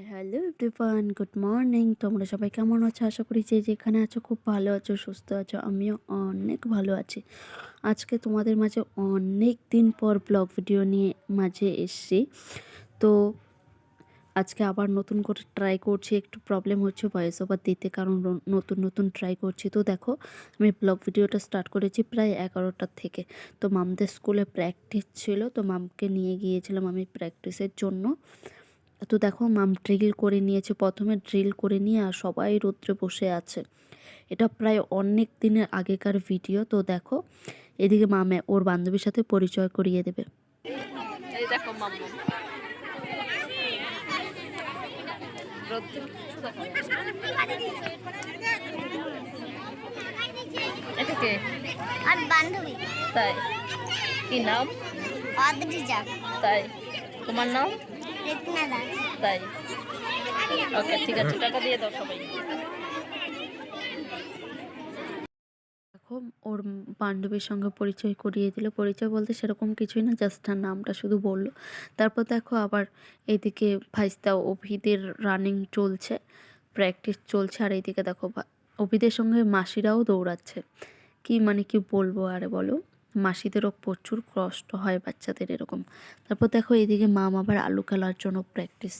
Hi hello everyone, good morning. তোমরা সবাই কেমন আছো? আশা করি যে যেখানে আছো খুব ভালো আছো, সুস্থ আছো। আমিও অনেক ভালো আছি। আজকে তোমাদের মাঝে অনেক দিন পর ব্লগ ভিডিও নিয়ে মাঝে এসছি। তো আজকে আবার নতুন করে ট্রাই করছি। একটু প্রবলেম হচ্ছে ভয়েস ওভার দিতে, কারণ নতুন নতুন ট্রাই করছি। তো দেখো, আমি ব্লগ ভিডিওটা স্টার্ট করেছি প্রায় এগারোটার থেকে। তো মামদের স্কুলে প্র্যাকটিস ছিল, তো মামকে নিয়ে গিয়েছিলাম আমি প্র্যাকটিসের জন্য। তো দেখো মাম ড্রিল করে নিয়েছে প্রথমে ড্রিল করে নিয়ে আর সবাই রৌদ্রে বসে আছে। এটা প্রায় অনেক দিনের আগেকার ভিডিও তো দেখো এদিকে মামে ওর বান্ধবীর সাথে পরিচয় করিয়ে দেবে। দেখো। এটা কে? আর বান্ধবী। তাই। কি নাম? তাই। তোমার নাম? তাই? ওকে ঠিক আছে, টাকা দিয়ে দাও সবাই। দেখো, ওর বান্ধবীর সঙ্গে পরিচয় করিয়ে দিল। পরিচয় বলতে সেরকম কিছুই না জাস্ট তার নামটা শুধু বলল। তারপর দেখো আবার এইদিকে ফাইস্তা অভিদের রানিং চলছে প্র্যাকটিস চলছে, আর এইদিকে দেখো অভিদের সঙ্গে মাসিরাও দৌড়াচ্ছে। কি মানে কি বলব আরে বলো? মাসিদেরও প্রচুর কষ্ট হয় বাচ্চাদের এরকম। তারপর দেখো এইদিকে মাম আবার আলু খেলার জন্য প্র্যাকটিস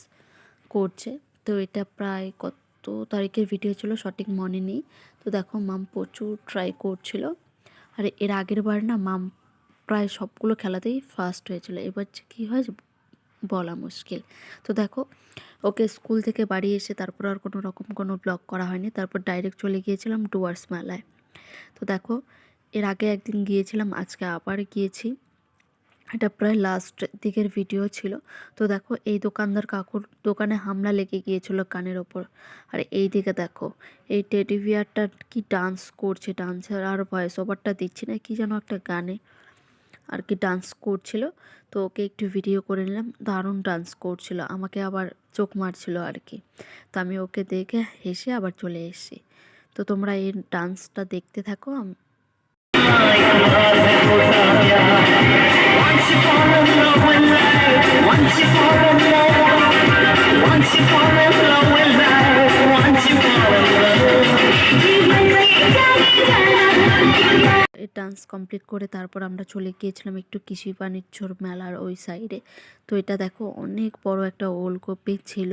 করছে। তো এটা প্রায় কত তারিখের ভিডিও ছিল, সঠিক মনে নেই। তো দেখো মাম প্রচুর ট্রাই করছিল। আর এর আগের বার না মাম প্রায় সবগুলো খেলাতেই ফার্স্ট হয়েছিল। এবার যে কী হয় বলা মুশকিল। তো দেখো ওকে স্কুল থেকে বাড়ি এসে তারপর আর কোনো রকম কোনো ব্লগ করা হয়নি। তারপর ডাইরেক্ট চলে গিয়েছিলাম ডুয়ার্স মেলায়। তো দেখো এর আগে একদিন গিয়েছিলাম, আজকে আবার গিয়েছি। এটা প্রায় লাস্ট দিকের ভিডিও ছিল। তো দেখো, এই দোকানদার কাকুর দোকানে হামলা লেগে গিয়েছিল কানের ওপর। আর এই দিকে দেখো, এই টেডি বিয়ারটা কি ডান্স করছে ডান্সের আর ভয়েস ওভারটা দিচ্ছি না, কি যেন একটা গানে আর কি ডান্স করছিল। তো ওকে একটু ভিডিও করে নিলাম, দারুণ ডান্স করছিল, আমাকে আবার চোখ মারছিল আর কি। তো আমি ওকে দেখে হেসে আবার চলে এসেছি। তো তোমরা এই ডান্সটা দেখতে থাকো আম- এই ডান্স কমপ্লিট করে তারপর আমরা চলে গিয়েছিলাম একটু কৃষি বাণিজ্যর মেলার ওই সাইডে তো এটা দেখো অনেক বড় একটা ওলকপি ছিল।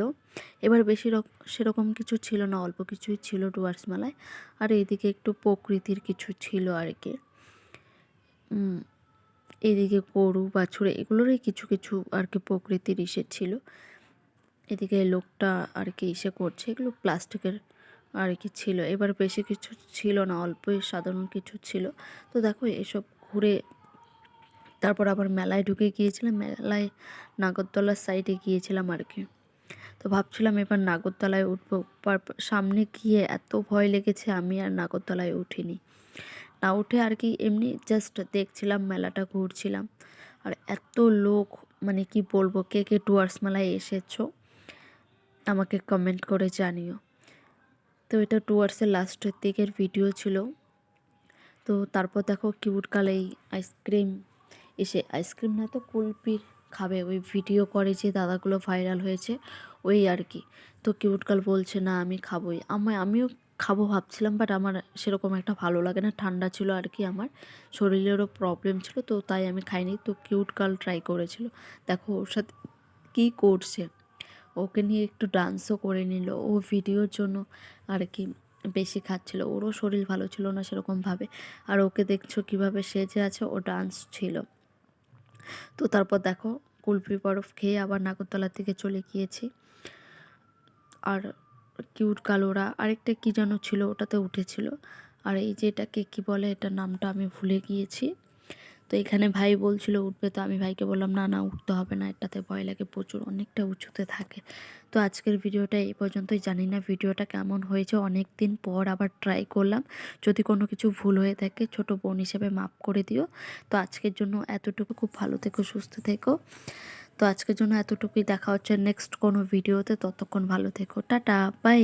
এবার বেশি রক, সেরকম কিছু ছিল না, অল্প কিছুই ছিল ডুয়ার্স মেলায়। আর এইদিকে একটু প্রকৃতির কিছু ছিল আর কি। এদিকে গরু, বাছুরে, এগুলোরই কিছু কিছু আর কি প্রকৃতির ইসে ছিল। এদিকে লোকটা আর কি ইসে করছে। এগুলো প্লাস্টিকের আর কি ছিল। এবার বেশি কিছু ছিল না, অল্পই সাধারণ কিছু ছিল। তো দেখো, এসব ঘুরে তারপর আবার মেলায় ঢুকে গিয়েছিলাম। মেলায় নাগরদোলার সাইডে গিয়েছিলাম আর কি। তো ভাবছিলাম এবার নাগরদোলায় উঠবো। সামনে গিয়ে এত ভয় লেগেছে, আমি আর নাগরদোলায় উঠিনি। না উঠে আর কি এমনি জাস্ট দেখছিলাম, মেলাটা ঘুরছিলাম। আর এত লোক মানে কি বলব, কে কে ডুয়ার্স মেলায় এসেছ, আমাকে কমেন্ট করে জানিও। তো এটা টুয়ার্সের লাস্টের দিকের ভিডিও ছিল। তো তারপর দেখো কিউট কালেই আইসক্রিম এসে আইসক্রিম না তো কুলপির খাবে, ওই ভিডিও করে যে দাদাগুলো ভাইরাল হয়েছে, ওই আর কি। তো কিউট কাল বলছে, না, আমি খাবোই। আমি, আমিও খাব ভাবছিলাম বাট আমার সেরকম একটা ভালো লাগে না, ঠান্ডা ছিল আর কি আমার, শরীরেরও প্রবলেম ছিল, তো তাই আমি খাইনি। তো কিউট কাল ট্রাই করেছিল। দেখো ওর সাথে কী করছে। ওকে নিয়ে একটু ডান্সও করে নিল। ও ভিডিওর জন্য আর কি বেশি খাচ্ছিল। ওরও শরীর ভালো ছিল না সেরকমভাবে আর ওকে দেখছ কীভাবে সেজে আছে, ও ডান্স ছিল। তো তারপর দেখো কুলফি বরফ খেয়ে আবার নাগরতলার দিকে চলে গিয়েছি। আর কিউট কালোরা, আরেকটা কী যেন ছিল, ওটাতে উঠেছিল। আর এই যে এটাকে কী বলে, এটার নামটা আমি ভুলে গিয়েছি। তো এখানে ভাই বলছিল, উঠবে তো। আমি ভাইকে বললাম, না না, উঠতে হবে না এটাতে ভয় লাগে প্রচুর, অনেকটা উঁচুতে থাকে। তো আজকের ভিডিওটা এই পর্যন্তই, জানি না ভিডিওটা কেমন হয়েছে, অনেক দিন পর আবার ট্রাই করলাম। যদি কোনো কিছু ভুল হয়ে থাকে, ছোট বোন হিসেবে মাপ করে দিও। তো আজকের জন্য এতটুকু, খুব ভালো থেকো, সুস্থ থেকো। তো আজকের জন্য এতটুকুই, দেখা হচ্ছে নেক্সট কোনো ভিডিওতে, ততক্ষণ ভালো থেকো, টাটা বাই